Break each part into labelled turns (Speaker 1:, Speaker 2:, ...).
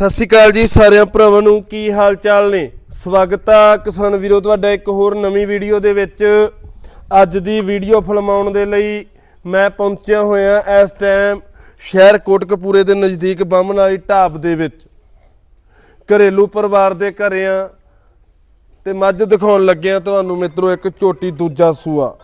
Speaker 1: ਸਤਿ ਸ਼੍ਰੀ ਅਕਾਲ ਜੀ ਸਾਰਿਆਂ ਭਰਾਵਾਂ ਨੂੰ, ਕੀ ਹਾਲ ਚਾਲ ਨੇ? ਸਵਾਗਤ ਆ ਕਿਸਾਨ ਵੀਰੋ, ਤੁਹਾਡਾ ਇੱਕ ਹੋਰ ਨਵੀਂ ਵੀਡੀਓ ਦੇ ਵਿੱਚ। ਅੱਜ ਦੀ ਵੀਡੀਓ ਫਿਲਮਾਉਣ ਦੇ ਲਈ ਮੈਂ ਪਹੁੰਚਿਆ ਹੋਇਆ ਇਸ ਟਾਈਮ ਸ਼ਹਿਰ ਕੋਟਕਪੂਰੇ ਦੇ ਨਜ਼ਦੀਕ ਬੰਮਨ ਵਾਲੀ ਢਾਬ ਦੇ ਵਿੱਚ। ਘਰੇਲੂ ਪਰਿਵਾਰ ਦੇ ਘਰੇ ਆ ਤੇ ਮੱਝ ਦਿਖਾਉਣ ਲੱਗਿਆ ਤੁਹਾਨੂੰ ਮਿੱਤਰੋ, ਇੱਕ ਝੋਟੀ ਦੂਜਾ ਸੂਆ।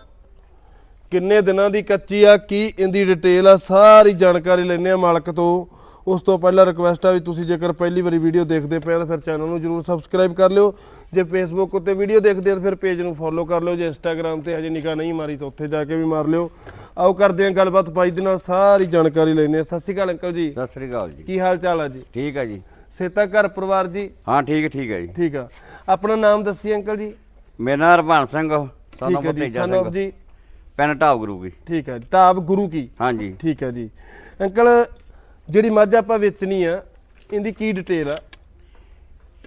Speaker 1: ਕਿੰਨੇ ਦਿਨਾਂ ਦੀ ਕੱਚੀ ਆ, ਕੀ ਇਹਦੀ ਡਿਟੇਲ ਆ, ਸਾਰੀ ਜਾਣਕਾਰੀ ਲੈਣੇ ਆ ਮਾਲਕ ਤੋਂ। ਉਸ ਤੋਂ ਪਹਿਲਾਂ ਰਿਕੁਐਸਟ ਆ ਵੀ ਤੁਸੀਂ ਜੇਕਰ ਪਹਿਲੀ ਵਾਰੀ ਵੀਡੀਓ ਦੇਖਦੇ ਪਏ ਆ ਤਾਂ ਫਿਰ ਚੈਨਲ ਨੂੰ ਜਰੂਰ ਸਬਸਕ੍ਰਾਈਬ ਕਰ ਲਿਓ। ਜੇ ਫੇਸਬੁੱਕ ਉੱਤੇ ਵੀਡੀਓ ਦੇਖਦੇ ਆ ਤਾਂ ਫਿਰ ਪੇਜ ਨੂੰ ਫੋਲੋ ਕਰ ਲਿਓ। ਜੇ ਇੰਸਟਾਗ੍ਰam ਤੇ ਹਜੇ ਨਿਗਾਹ ਨਹੀਂ ਮਾਰੀ ਤਾਂ ਉੱਥੇ ਜਾ ਕੇ ਵੀ ਮਾਰ ਲਿਓ। ਆਓ ਕਰਦੇ ਆ ਗੱਲਬਾਤ। ਪਾਈ ਦੇ ਨਾਲ ਸਾਰੀ ਜਾਣਕਾਰੀ ਲੈਣੇ ਆ ਸਤਿ ਸ਼੍ਰੀ ਅਕਾਲ ਅੰਕਲ ਜੀ।
Speaker 2: ਸਤਿ ਸ੍ਰੀ ਅਕਾਲ ਜੀ।
Speaker 1: ਕੀ ਹਾਲ ਚਾਲ ਆ ਜੀ?
Speaker 2: ਠੀਕ ਹੈ ਜੀ।
Speaker 1: ਸੇਤਾ ਘਰ ਪਰਿਵਾਰ ਜੀ?
Speaker 2: ਹਾਂ ਠੀਕ ਹੈ, ਠੀਕ ਹੈ ਜੀ।
Speaker 1: ਠੀਕ ਆ। ਆਪਣਾ ਨਾਮ ਦੱਸੀ ਅੰਕਲ ਜੀ?
Speaker 2: ਮੇਰਾ ਨਾਮ ਹਰਭਨ ਸਿੰਘ ਸਾਨੂੰ
Speaker 1: ਠੀਕ ਹੈ ਜੀ।
Speaker 2: ਭਤੀਜਾ
Speaker 1: ਸਨ
Speaker 2: ਸਿੰਘ
Speaker 1: ਜੀ?
Speaker 2: ਪੈਨ ਢਾਬ ਗੁਰੂ ਕੀ।
Speaker 1: ਠੀਕ ਹੈ ਢਾਬ ਗੁਰੂ ਕੀ?
Speaker 2: ਹਾਂ ਜੀ
Speaker 1: ਠੀਕ ਹੈ ਜੀ। ਅੰਕਲ ਜਿਹੜੀ ਮੱਝ ਆਪਾਂ ਵੇਚਣੀ ਆ ਇਹਦੀ ਕੀ ਡਿਟੇਲ ਆ?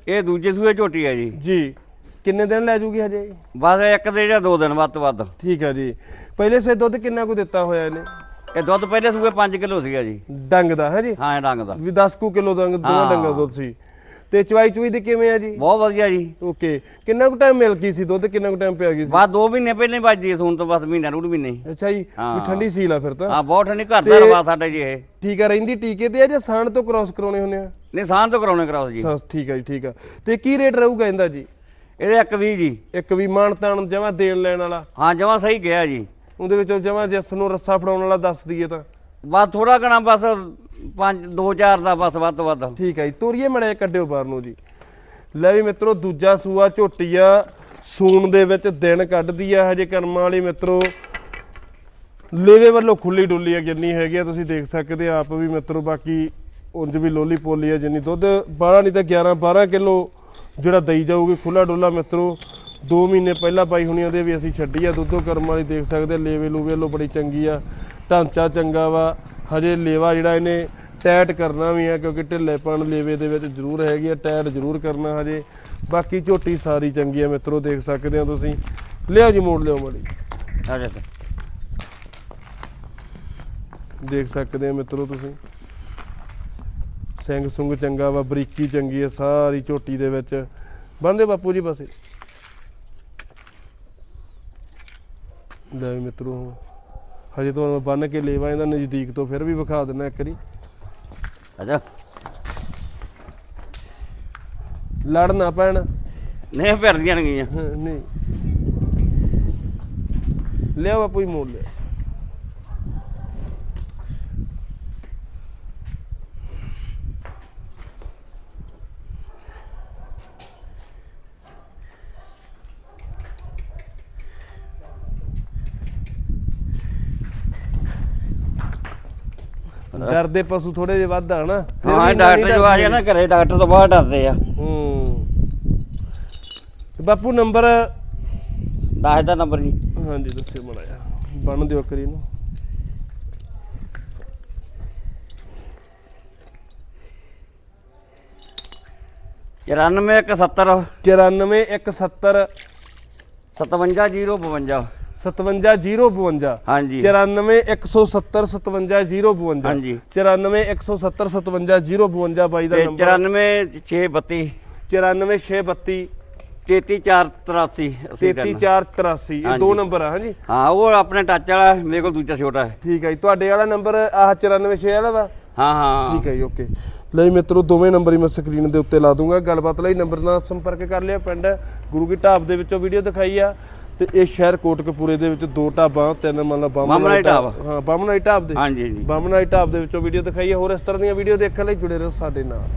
Speaker 2: ਇਹ ਦੂਜੇ ਸੂਏ ਝੋਟੀ ਹੈ ਜੀ।
Speaker 1: ਜੀ। ਕਿੰਨੇ ਦਿਨ ਲੈ ਜੂਗੀ ਹਜੇ?
Speaker 2: ਬਸ ਇੱਕ ਦੇ ਜਾਂ ਦੋ ਦਿਨ ਵੱਧ ਤੋਂ ਵੱਧ।
Speaker 1: ਠੀਕ ਹੈ ਜੀ। ਪਹਿਲੇ ਸੇ ਦੁੱਧ ਕਿੰਨਾ ਕੁ ਦਿੱਤਾ ਹੋਇਆ ਇਹਨੇ?
Speaker 2: ਇਹ ਦੁੱਧ ਪਹਿਲੇ ਸੂਏ 5 ਕਿਲੋ ਸੀਗਾ ਜੀ।
Speaker 1: ਡੰਗ ਦਾ ਹੈ ਜੀ?
Speaker 2: ਹਾਂ ਰੰਗ ਦਾ।
Speaker 1: ਵੀ 10 ਕੁ ਕਿਲੋ ਡੰਗ ਦੋਵਾਂ। ਡੰਗਾ ਦੁੱਧ ਸੀ। ਤੇ ਚਵਾਈ ਚੁਈ ਦੀ ਕਿਵੇਂ ਆ ਜੀ?
Speaker 2: ਬਹੁਤ ਵਧੀਆ ਜੀ।
Speaker 1: ਓਕੇ। ਕਿੰਨਾ ਕੁ ਟਾਈਮ ਮਿਲ ਗਈ ਸੀ? ਦੁੱਧ ਕਿੰਨਾ ਕੁ ਟਾਈਮ ਪਿਆ ਗਈ ਸੀ?
Speaker 2: ਬਸ 2 ਮਹੀਨੇ ਪਹਿਲਾਂ ਹੀ ਵੱਜਦੀ ਸੂਣ ਤੋਂ ਬਸ ਮਹੀਨਾ ਡੂਢ ਮਹੀਨੇ।
Speaker 1: ਅੱਛਾ ਜੀ ਵੀ। ਠੰਡੀ ਸੀਲ ਆ ਫਿਰ ਤਾਂ।
Speaker 2: ਹਾਂ ਬਹੁਤ ਠੰਡੀ। ਘਰ ਦਾ ਰਵਾ ਸਾਡਾ ਜੀ ਇਹ।
Speaker 1: ਠੀਕ ਆ ਰਹਿੰਦੀ ਟੀਕੇ ਤੇ ਆ ਜਾਂ ਸਾਣ ਤੋਂ ਕ੍ਰਾਸ ਕਰਾਉਣੇ ਹੁੰਦੇ ਆ?
Speaker 2: ਨਿਸ਼ਾਨ ਤੋਂ ਕਰਾਉਣੇ ਕਰਾਓ ਜੀ।
Speaker 1: ਸਸ ਠੀਕ ਆ ਜੀ ਠੀਕ ਆ। ਤੇ ਕੀ ਰੇਟ ਰਹੂਗਾ ਇਹਦਾ ਜੀ?
Speaker 2: ਇਹਦੇ ਇੱਕ ਵੀ ਜੀ।
Speaker 1: ਇੱਕ ਵੀ ਮਾਨ ਤਾਨ ਜਮਾ ਦੇਣ ਲੈਣ ਵਾਲਾ।
Speaker 2: ਹਾਂ ਜਮਾ ਸਹੀ ਗਿਆ ਜੀ।
Speaker 1: ਉਹਦੇ ਵਿੱਚੋਂ ਜਮਾ ਜਿਸ ਨੂੰ ਰੱਸਾ ਫੜਾਉਣ ਵਾਲਾ ਦੱਸ ਦਈਏ ਤਾਂ।
Speaker 2: ਬਸ ਥੋੜਾ ਘਣਾ ਬਸ 5 2 4 ਦਾ ਬਸ ਵੱਧ ਤੋਂ ਵੱਧ।
Speaker 1: ਠੀਕ ਹੈ ਜੀ, ਤੋਰੀਏ ਮੜੇ ਕੱਢਿਓ ਬਾਹਰ ਨੂੰ ਜੀ। ਲੈ ਵੀ ਮਿੱਤਰੋ, ਦੂਜਾ ਸੂਆ ਝੋਟੀ ਆ ਸੂਣ ਦੇ ਵਿੱਚ ਦਿਨ ਕੱਢਦੀ ਆ ਹਜੇ ਕਰਮਾਂ ਵਾਲੀ ਮਿੱਤਰੋ। ਲੇਵੇ ਵੱਲੋਂ ਖੁੱਲੀ ਡੁੱਲੀ ਆ, ਜਿੰਨੀ ਹੈਗੀ ਆ, ਤੁਸੀਂ ਦੇਖ ਸਕਦੇ ਆ, ਆਪ ਵੀ ਮਿੱਤਰੋ, ਬਾਕੀ ਉਂਝ ਵੀ ਲੋਲੀ ਪੋਲੀ ਆ ਜਿੰਨੀ। ਦੁੱਧ ਬਾਹਲਾ ਨਹੀਂ ਤਾਂ 11 12 ਕਿਲੋ ਜਿਹੜਾ ਦਈ ਜਾਊਗੀ ਖੁੱਲਾ ਡੁੱਲਾ ਮਿੱਤਰੋ। 2 ਮਹੀਨੇ ਪਹਿਲਾਂ ਪਾਈ ਹੁਣੀਆਂ ਦੇ ਵੀ ਅਸੀਂ ਛੱਡੀ ਆ। ਦੁੱਧੋ ਕਰਮ ਵਾਲੀ ਦੇਖ ਸਕਦੇ ਲੇਵੇ ਲੂਵੇ ਵੱਲੋਂ ਬੜੀ ਚੰਗੀ ਆ। ਢਾਂਚਾ ਚੰਗਾ ਵਾ। ਹਜੇ ਲੇਵਾ ਜਿਹੜਾ ਇਹਨੇ ਟਾਈਟ ਕਰਨਾ ਵੀ ਆ ਕਿਉਂਕਿ ਢਿੱਲੇਪਣ ਲੇਵੇ ਦੇ ਵਿੱਚ ਜ਼ਰੂਰ ਹੈਗੀ ਆ ਟਾਈਟ ਜ਼ਰੂਰ ਕਰਨਾ ਹਜੇ। ਬਾਕੀ ਝੋਟੀ ਸਾਰੀ ਚੰਗੀ ਆ ਮਿੱਤਰੋ ਦੇਖ ਸਕਦੇ ਆ ਤੁਸੀਂ। ਲਿਆਓ ਜੀ ਮੋੜ ਲਿਓ ਮੜੀ
Speaker 2: ਆ ਜਾ ਤੇ।
Speaker 1: ਦੇਖ ਸਕਦੇ ਆ ਮਿੱਤਰੋ ਤੁਸੀਂ। ਸਿੰਘ ਸੁੰਗ ਚੰਗਾ ਵਾ ਬਰੀਕੀ ਚੰਗੀ ਆ ਸਾਰੀ ਝੋਟੀ ਦੇ ਵਿੱਚ। ਬੰਦੇ ਬਾਪੂ ਜੀ ਪਾਸੇ। ਲੈ ਮਿੱਤਰੋ ਹਜੇ ਤੁਹਾਨੂੰ ਬੰਨ ਕੇ ਲੇਵਾ ਇਹਦਾ ਨਜ਼ਦੀਕ ਤੋਂ ਫਿਰ ਵੀ ਵਿਖਾ ਦਿੰਦਾ ਇੱਕ ਵਾਰੀ।
Speaker 2: ਜਾ
Speaker 1: ਲੜ ਨਾ ਪੈਣ
Speaker 2: ਨਹੀਂ ਫਿਰਦੀਆਂ ਨੀ ਗਈਆਂ।
Speaker 1: ਹਾਂ, ਨਹੀਂ। ਲਿਆ ਬਾਪੂ ਜੀ ਮੋੜ ਲਿਆ। ਡਰਦੇ ਪਸ਼ੂ ਥੋੜੇ ਜਿਹਾ ਵੱਧ ਆ ਨਾ ਫਿਰ
Speaker 2: ਹਾਂ ਡਾਕਟਰ ਜੋ ਆ ਨਾ ਘਰੇ ਡਾਕਟਰ ਤੋਂ ਬਾਹਰ ਡਰਦੇ ਆ।
Speaker 1: ਹੂੰ। ਤੇ ਬਾਪੂ ਨੰਬਰ?
Speaker 2: ਦੱਸ ਦਾ ਨੰਬਰ ਜੀ।
Speaker 1: ਹਾਂਜੀ ਦੱਸਿਓ ਮੜਾ ਜਾ ਬਣ ਦਿਓ ਕਰੀ ਨੂੰ
Speaker 2: ਚੁਰਾਨਵੇਂ ਇੱਕ ਸੱਤਰ।
Speaker 1: 94170
Speaker 2: 57 ਜ਼ੀਰੋ 52
Speaker 1: 57052
Speaker 2: ਹਾਂਜੀ।
Speaker 1: 94170 57052
Speaker 2: ਹਾਂਜੀ।
Speaker 1: 94170 57052 ਬਾਈ ਦਾ
Speaker 2: ਤੇ
Speaker 1: ਨੰਬਰ।
Speaker 2: 94 632
Speaker 1: 94632
Speaker 2: 33483
Speaker 1: 33483 ਇਹ
Speaker 2: ਹਾਂਜੀ।
Speaker 1: ਦੋ ਨੰਬਰ ਆ ਹਾਂਜੀ।
Speaker 2: ਹਾਂ ਉਹ ਆਪਣੇ ਟੱਚ ਵਾਲਾ ਮੇਰੇ ਕੋਲ ਦੂਜਾ ਛੋਟਾ ਹੈ।
Speaker 1: ਠੀਕ ਹੈ ਜੀ ਤੁਹਾਡੇ ਵਾਲਾ ਨੰਬਰ ਆਹ 946 ਵਾਲਾ ਵਾ?
Speaker 2: ਹਾਂ ਹਾਂ।
Speaker 1: ਠੀਕ ਹੈ ਜੀ ਓਕੇ। ਲਈ ਮਿੱਤਰੋ ਦੋਵੇਂ ਨੰਬਰ ਹੀ ਮੈਂ ਸਕਰੀਨ ਦੇ ਉੱਤੇ ਲਾ ਦੂੰਗਾ। ਗੱਲਬਾਤ ਲਈ ਨੰਬਰ ਨਾਲ ਸੰਪਰਕ ਕਰ ਲਿਆ ਪਿੰਡ। ਗੁਰੂ ਕੀ ਢਾਬ ਦੇ ਵਿੱਚੋਂ ਵੀਡੀਓ ਦਿਖਾਈ ਆ। ਤੇ ਇਹ ਸ਼ਹਿਰ ਕੋਟਕਪੂਰੇ ਦੇ ਵਿੱਚ ਦੋ ਢਾਬਾਂ ਤਿੰਨ ਮੰਨ ਲਾ
Speaker 2: ਬਾਹਮਣਾਈ ਢਾਬ।
Speaker 1: ਹਾਂ ਬਾਮਨਾਈ ਢਾਬ ਦੇ।
Speaker 2: ਹਾਂਜੀ ਹਾਂਜੀ।
Speaker 1: ਬਾਮਨਾਈ ਢਾਬ ਦੇ ਵਿੱਚੋਂ ਵੀਡੀਓ ਦਿਖਾਈ ਹੈ ਹੋਰ ਇਸ ਤਰ੍ਹਾਂ ਦੀਆਂ ਵੀਡੀਓ ਦੇਖਣ ਲਈ ਜੁੜੇ ਰਹੋ ਸਾਡੇ ਨਾਲ।